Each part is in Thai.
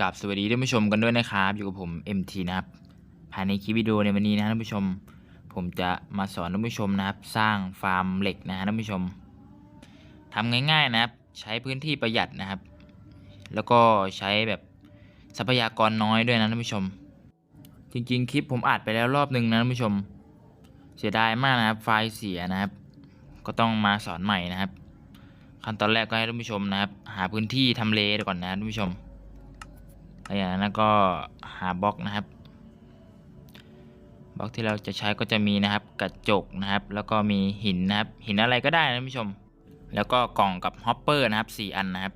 กับสวัสดีท่านผู้ชมกันด้วยนะครับ อยู่กับผม MT นะครับภายในคลิปวิดีโอในวันนี้นะท่านผู้ชม ผมจะมาสอนท่านผู้ชมนะครับ สร้างฟาร์มเหล็กนะท่านผู้ชมทำง่ายๆนะครับ ใช้พื้นที่ประหยัดนะครับ แล้วก็ใช้แบบทรัพยากรน้อยด้วยนะท่านผู้ชม จริงๆ คลิปผมอัดไปแล้วรอบหนึ่งนะท่านผู้ชม เสียดายมากนะครับ ไฟล์เสียนะครับ ก็ต้องมาสอนใหม่นะครับขั้นตอนแรกก็ให้ท่านผู้ชมนะครับ หาพื้นที่ทำเลก่อนนะท่านผู้ชม หลังจากนั้นก็หาบล็อกนะครับ บล็อกที่เราจะใช้ก็จะมีนะครับ กระจกนะครับ แล้วก็มีหินนะครับ หินอะไรก็ได้นะท่านผู้ชม แล้วก็กล่องกับฮอปเปอร์นะครับสี่อันนะครับ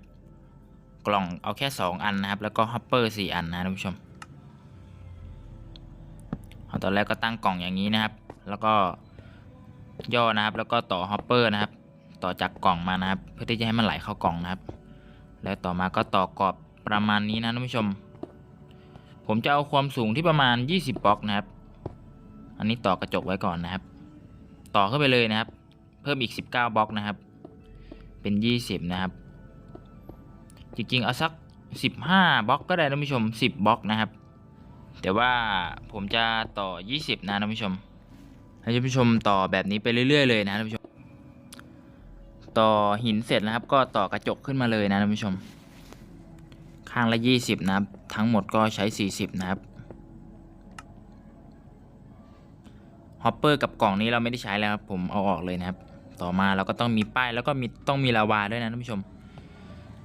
กล่องเอาแค่สองอันนะครับ แล้วก็ฮอปเปอร์สี่อันนะท่านผู้ชมตอนแรกก็ตั้งกล่องอย่างนี้นะครับ แล้วก็ย่อนะครับ แล้วก็ต่อฮอปเปอร์นะครับ ต่อจากกล่องมานะครับ เพื่อที่จะให้มันไหลเข้ากล่องนะครับ แล้วต่อมาก็ต่อกรอบ ประมาณนี้นะท่านผู้ชม ผมจะเอาความสูงที่ประมาณ 20บล็อกนะครับ อันนี้ต่อกระจกไว้ก่อนนะครับ ต่อเข้าไปเลยนะครับ เพิ่มอีก 19บล็อกนะครับ เป็น 20 นะครับ จริงๆเอาสัก 15บล็อกก็ได้ท่านผู้ชม 10บล็อกนะครับ แต่ว่าผมจะต่อ 20 นะท่านผู้ชมให้ท่านผู้ชมต่อแบบนี้ไปเรื่อยๆเลยนะท่านผู้ชม ต่อหินเสร็จนะครับ ก็ต่อกระจกขึ้นมาเลยนะท่านผู้ชม ข้างละ 20 นะครับ ทั้งหมดก็ใช้ 40 นะครับฮอปเปอร์กับกล่องนี้เราไม่ได้ใช้แล้วครับผมเอาออกเลยนะครับ ต่อมาเราก็ต้องมีป้ายแล้วก็มีต้องมีลาวาด้วยนะท่านผู้ชม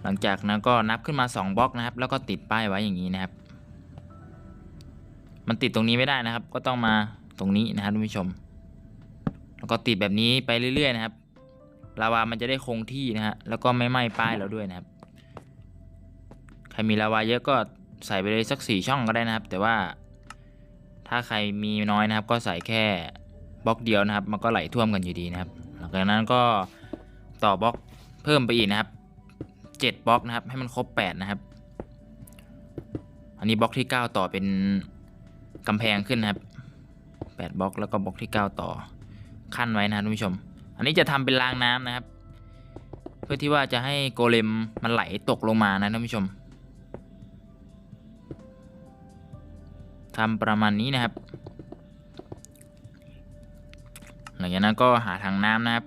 หลังจากนั้นก็นับขึ้นมา 2บล็อกนะครับ แล้วก็ติดป้ายไว้อย่างนี้นะครับ มันติดตรงนี้ไม่ได้นะครับ ก็ต้องมาตรงนี้นะครับท่านผู้ชม แล้วก็ติดแบบนี้ไปเรื่อยๆนะครับลาวามันจะได้คงที่นะฮะแล้วก็ไม่ไหม้ป้ายเราด้วยนะครับ ใครมีลาวาเยอะก็ใส่ไปเลยสักสี่ช่องก็ได้นะครับ แต่ว่าถ้าใครมีน้อยนะครับ ก็ใส่แค่บล็อกเดียวนะครับ มันก็ไหลท่วมกันอยู่ดีนะครับ หลังจากนั้นก็ต่อบล็อกเพิ่มไปอีกนะครับเจ็ดบล็อกนะครับ ให้มันครบแปดนะครับ อันนี้บล็อกที่เก้าต่อเป็นกำแพงขึ้นนะครับแปดบล็อกแล้วก็บล็อกที่เก้าต่อขั้นไว้นะท่านผู้ชม อันนี้จะทำเป็นรางน้ำนะครับ เพื่อที่ว่าจะให้โกเลมมันไหลตกลงมานะท่านผู้ชม ทำประมาณนี้นะครับ หลังจากนั้นก็หาทางน้ำนะครับ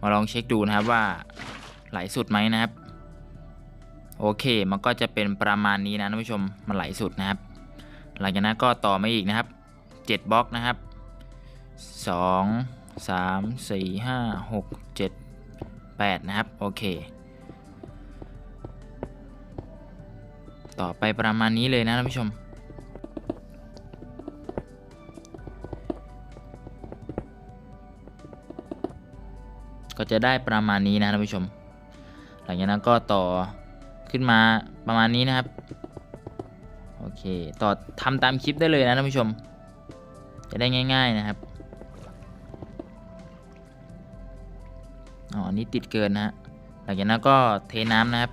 มาลองเช็คดูนะครับว่าไหลสุดไหมนะครับ โอเคมันก็จะเป็นประมาณนี้นะท่านผู้ชมมันไหลสุดนะครับ หลังจากนั้นก็ต่อมาอีกนะครับ7บล็อกนะครับ 2 3 4 5 6 7 8 นะครับ โอเค ต่อไปประมาณนี้เลยนะท่านผู้ชม ก็จะได้ประมาณนี้นะท่านผู้ชม หลังจากนั้นก็ต่อขึ้นมาประมาณนี้นะครับ โอเค ต่อทำตามคลิปได้เลยนะท่านผู้ชม จะได้ง่าย ๆนะครับอ๋อนนี้ติดเกินนะฮะหลังจากนั้นก็เทน้ำนะครับ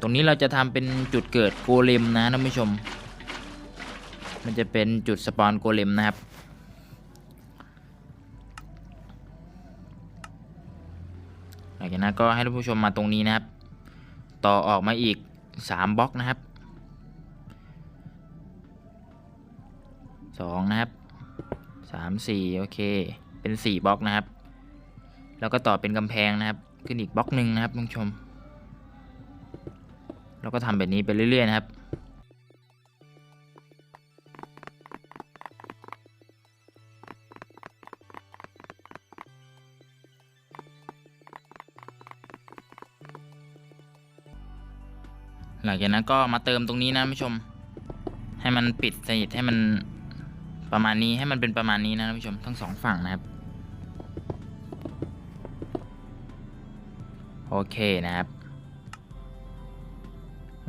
ตรงนี้เราจะทำเป็นจุดเกิดโกเลมนะท่านผู้ชม มันจะเป็นจุดสปอนโกเลมนะครับหลังจากนั้นก็ให้ท่านผู้ชมมาตรงนี้นะครับ ต่อออกมาอีก 3บล็อกนะครับ 2 นะครับ 3 4 โอเค เป็น 4บล็อกนะครับ แล้วก็ต่อเป็นกำแพงนะครับ ขึ้นอีกบล็อกหนึ่งนะครับท่านผู้ชม แล้วก็ทำแบบนี้ไปเรื่อยๆนะครับหลังจากนั้นก็มาเติมตรงนี้นะท่านผู้ชม ให้มันปิดสนิทให้มันประมาณนี้ให้มันเป็นประมาณนี้นะท่านผู้ชมทั้งสองฝั่งนะครับ โอเคนะครับ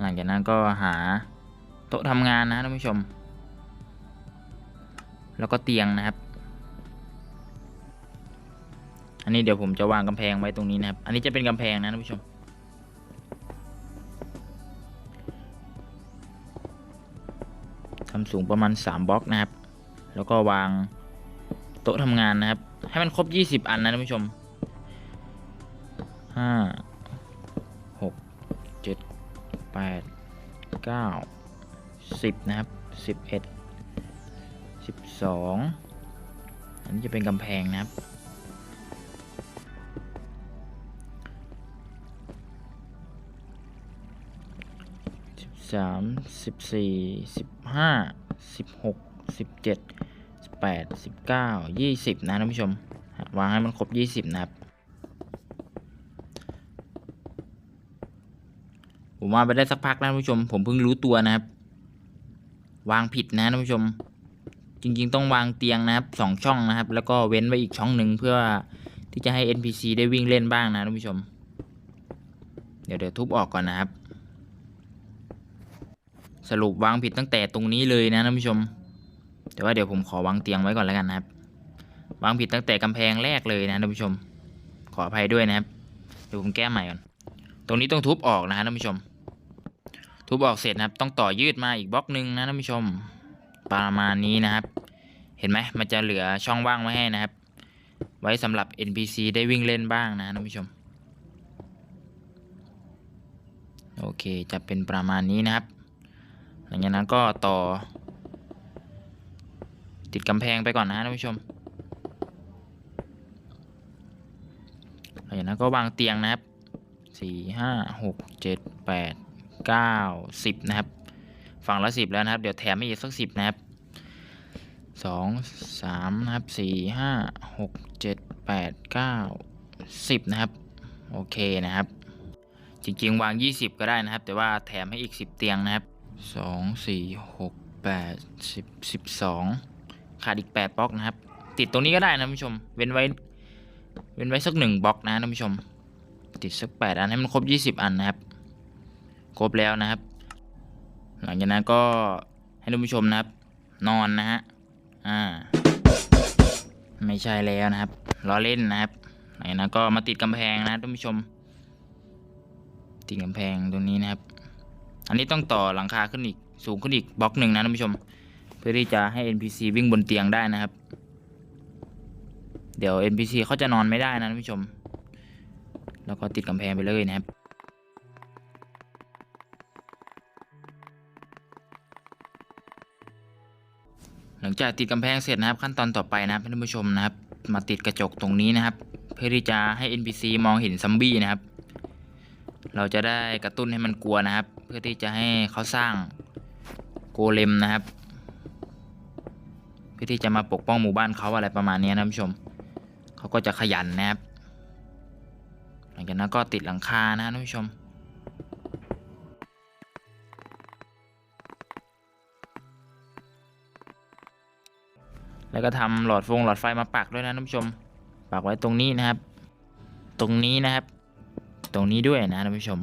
หลังจากนั้นก็หาโต๊ะทำงานนะท่านผู้ชม แล้วก็เตียงนะครับ อันนี้เดี๋ยวผมจะวางกำแพงไว้ตรงนี้นะครับ อันนี้จะเป็นกำแพงนะท่านผู้ชม ทำสูงประมาณ 3บล็อกนะครับ แล้วก็วางโต๊ะทำงานนะครับ ให้มันครบ 20 อันนะท่านผู้ชม5 8 9 10 นะครับ 11 12 อันนี้จะเป็นกำแพงนะครับ สามสิบสี่สิบห้าสิบหกสิบเจ็ดสิบแปดสิบเก้ายี่สิบนะท่านผู้ชม วางให้มันครบยี่สิบนะครับ ผมวางไปได้สักพักแล้วท่านผู้ชม ผมเพิ่งรู้ตัวนะครับ วางผิดนะท่านผู้ชม จริง ๆ ต้องวางเตียงนะครับสองช่องนะครับ แล้วก็เว้นไว้อีกช่องหนึ่งเพื่อที่จะให้ NPC ได้วิ่งเล่นบ้างนะท่านผู้ชม เดี๋ยวเดี๋ยวทุบออกก่อนนะครับ สรุปวางผิดตั้งแต่ตรงนี้เลยนะท่านผู้ชม แต่ว่าเดี๋ยวผมขอวางเตียงไว้ก่อนแล้วกันนะครับ วางผิดตั้งแต่กำแพงแรกเลยนะท่านผู้ชม ขออภัยด้วยนะครับ เดี๋ยวผมแก้ใหม่ก่อน ตรงนี้ต้องทุบออกนะฮะท่านผู้ชม ทุบออกเสร็จนะครับ ต้องต่อยืดมาอีกบล็อกหนึ่งนะท่านผู้ชมประมาณนี้นะครับ เห็นไหมมันจะเหลือช่องว่างไว้ให้นะครับ ไว้สำหรับ NPC ได้วิ่งเล่นบ้างนะท่านผู้ชม โอเคจะเป็นประมาณนี้นะครับ หลังจากนั้นก็ต่อ ติดกำแพงไปก่อนนะท่านผู้ชมหลังจากนั้นก็วางเตียงนะครับสี่ห้าหกเจ็ดแปด เก้าสิบนะครับฝั่งละสิบแล้วนะครับ เดี๋ยวแถมให้อีกสักสิบนะครับสองสามนะครับสี่ห้าหกเจ็ดแปดเก้าสิบนะครับ โอเคนะครับ จริงๆ วาง 20 ก็ได้นะครับ แต่ว่าแถมให้อีก 10 เตียงนะครับ 2 4 6 8 10 12 ขาดอีก 8บล็อกนะครับ ติดตรงนี้ก็ได้นะท่านผู้ชม เว้นไว้ เว้นไว้สักหนึ่งบล็อกนะท่านผู้ชม ติดสัก 8 อันให้มันครบ 20 อันนะครับ ครบแล้วนะครับ หลังจากนั้นก็ให้ท่านผู้ชมนะครับ นอนนะฮะอ่า ไม่ใช่แล้วนะครับล้อเล่นนะครับหลังจากนั้นก็มาติดกำแพงนะท่านผู้ชม ติดกำแพงตรงนี้นะครับ อันนี้ต้องต่อหลังคาขึ้นอีกสูงขึ้นอีกบล็อกหนึ่งนะท่านผู้ชม เพื่อที่จะให้ NPC วิ่งบนเตียงได้นะครับ เดี๋ยว NPC เขาจะนอนไม่ได้นะท่านผู้ชม แล้วก็ติดกำแพงไปเลยนะครับ ลังจากติดกำแพงเสร็จนะครับขั้นตอนต่อไปนะครับท่านผู้ชมนะครับ มาติดกระจกตรงนี้นะครับ เพื่อที่จะให้ NPC มองเห็นซัมบี้นะครับ เราจะได้กระตุ้นให้มันกลัวนะครับ เพื่อที่จะให้เขาสร้างโกเลมนะครับ เพื่อที่จะมาปกป้องหมู่บ้านเขาอะไรประมาณนี้นะท่านผู้ชมเขาก็จะขยันนะครับ หลังจากนั้นก็ติดหลังคานะท่านผู้ชม แล้วก็ทำหลอดฟงหลอดไฟมาปักด้วยนะท่านผู้ชม ปักไว้ตรงนี้นะครับ ตรงนี้นะครับ ตรงนี้ด้วยนะท่านผู้ชม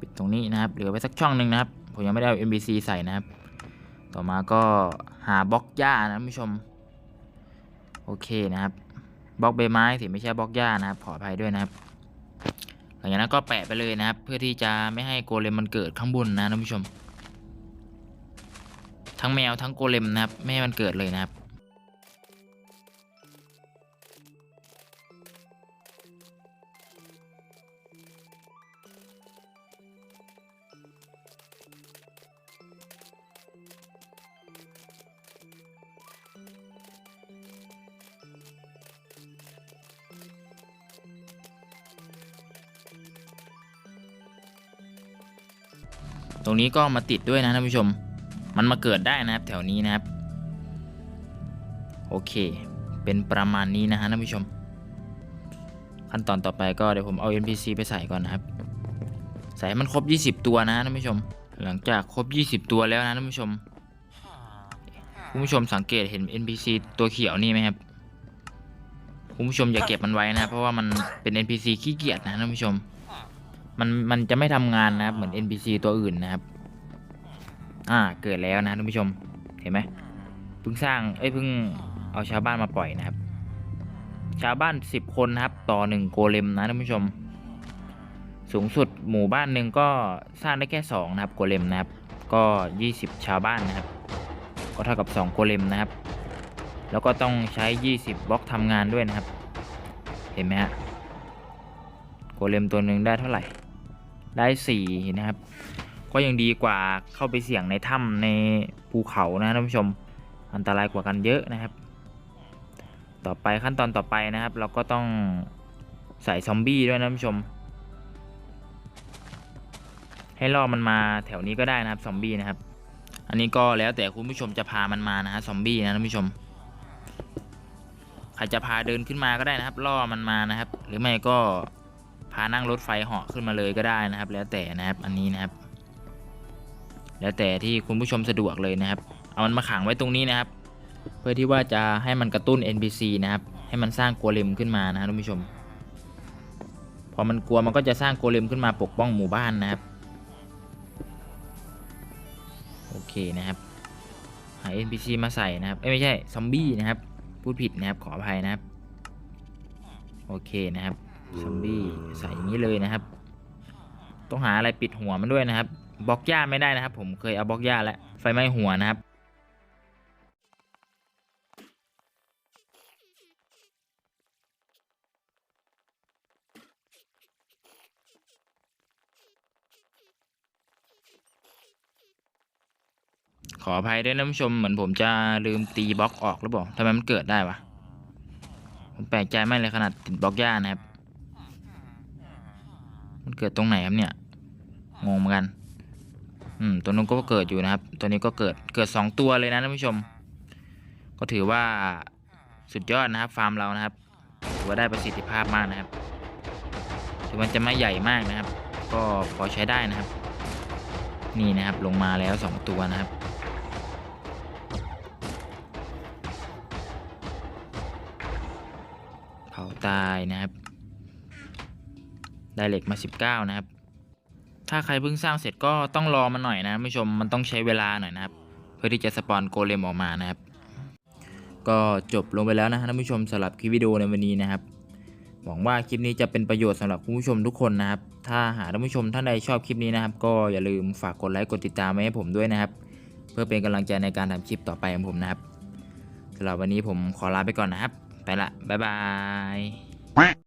ปิดตรงนี้นะครับ เหลือไว้สักช่องหนึ่งนะครับ ผมยังไม่ได้เอา MBC ใส่นะครับ ต่อมาก็หาบล็อกหญ้านะท่านผู้ชม โอเคนะครับ บล็อกใบไม้สิไม่ใช่บล็อกหญ้านะครับ ขออภัยด้วยนะครับ หลังจากนั้นก็แปะไปเลยนะครับ เพื่อที่จะไม่ให้โกเลมมันเกิดข้างบนนะท่านผู้ชม ทั้งแมวทั้งโกเลมนะครับไม่ให้มันเกิดเลยนะครับตรงนี้ก็มาติดด้วยนะท่านผู้ชม มันมาเกิดได้นะครับแถวนี้นะครับ โอเค เป็นประมาณนี้นะฮะท่านผู้ชม ขั้นตอนต่อไปก็เดี๋ยวผมเอา NPC ไปใส่ก่อนนะครับ ใส่มันครบ 20 ตัวนะฮะท่านผู้ชม หลังจากครบ 20 ตัวแล้วนะท่านผู้ชมคุณผู้ชมสังเกตเห็น NPC ตัวเขียวนี่ไหมครับคุณผู้ชมอย่าเก็บมันไว้นะเพราะว่ามันเป็น NPC ขี้เกียจนะท่านผู้ชม มันมันจะไม่ทำงานนะครับเหมือน NPC ตัวอื่นนะครับ อ่า เกิดแล้วนะท่านผู้ชม เห็นไหมเพิ่งสร้าง เอ้ยเพิ่งเอาชาวบ้านมาปล่อยนะครับ ชาวบ้านสิบคนนะครับ ต่อหนึ่งโกเลมนะท่านผู้ชม สูงสุดหมู่บ้านหนึ่งก็สร้างได้แค่สองนะครับ โกเลมนะครับ ก็ยี่สิบชาวบ้านนะครับ ก็เท่ากับสองโกเลมนะครับ แล้วก็ต้องใช้ยี่สิบบล็อกทำงานด้วยนะครับ เห็นไหมฮะ โกเลมตัวหนึ่งได้เท่าไหร่ ได้สี่นะครับ ก็ยังดีกว่าเข้าไปเสี่ยงในถ้ำในภูเขานะท่านผู้ชมอันตรายกว่ากันเยอะนะครับ ต่อไปขั้นตอนต่อไปนะครับ เราก็ต้องใส่ซอมบี้ด้วยนะท่านผู้ชม ให้ล่อมันมาแถวนี้ก็ได้นะครับซอมบี้นะครับ อันนี้ก็แล้วแต่คุณผู้ชมจะพามันมานะฮะซอมบี้นะท่านผู้ชมใครจะพาเดินขึ้นมาก็ได้นะครับล่อมันมานะครับ หรือไม่ก็พานั่งรถไฟเหาะขึ้นมาเลยก็ได้นะครับ แล้วแต่นะครับอันนี้นะครับ แล้วแต่ที่คุณผู้ชมสะดวกเลยนะครับ เอามันมาขังไว้ตรงนี้นะครับ เพื่อที่ว่าจะให้มันกระตุ้น NPC นะครับ ให้มันสร้างโกเลมขึ้นมานะครับท่านผู้ชม พอมันกลัวมันก็จะสร้างโกเลมขึ้นมาปกป้องหมู่บ้านนะครับ โอเคนะครับหา NPC มาใส่นะครับเอ้ไม่ใช่ซอมบี้นะครับ พูดผิดนะครับขออภัยนะครับ โอเคนะครับซอมบี้ใส่อย่างนี้เลยนะครับ ต้องหาอะไรปิดหัวมันด้วยนะครับ บล็อกหญ้าไม่ได้นะครับ ผมเคยเอาบล็อกหญ้าแล้วไฟไหม้หัวนะครับ ขออภัยด้วยนะท่านผู้ชมเหมือนผมจะลืมตีบล็อกออกหรือเปล่าทำไมมันเกิดได้วะผมแปลกใจมากเลยขนาดติดบล็อกหญ้านะครับ มันเกิดตรงไหนครับเนี่ยงงเหมือนกัน อืมตัวนู้นก็เกิดอยู่นะครับ ตัวนี้ก็เกิดเกิดสองตัวเลยนะท่านผู้ชม ก็ถือว่าสุดยอดนะครับ ฟาร์มเรานะครับถือว่าได้ประสิทธิภาพมากนะครับถึงมันจะไม่ใหญ่มากนะครับ ก็พอใช้ได้นะครับ นี่นะครับลงมาแล้วสองตัวนะครับเผาตายนะครับ ได้เหล็กมา 19 นะครับ ถ้าใครเพิ่งสร้างเสร็จก็ต้องรอมันหน่อยนะท่านผู้ชมมันต้องใช้เวลาหน่อยนะครับ เพื่อที่จะสปอนโกเลมออกมานะครับ ก็จบลงไปแล้วนะท่านผู้ชมสำหรับคลิปวิดีโอในวันนี้นะครับหวังว่าคลิปนี้จะเป็นประโยชน์สำหรับคุณผู้ชมทุกคนนะครับ ถ้าหากท่านผู้ชมท่านใดชอบคลิปนี้นะครับ ก็อย่าลืมฝากกดไลค์กดติดตามไว้ให้ผมด้วยนะครับ เพื่อเป็นกำลังใจในการทำคลิปต่อไปของผมนะครับสำหรับวันนี้ผมขอลาไปก่อนนะครับ ไปละบ๊ายบาย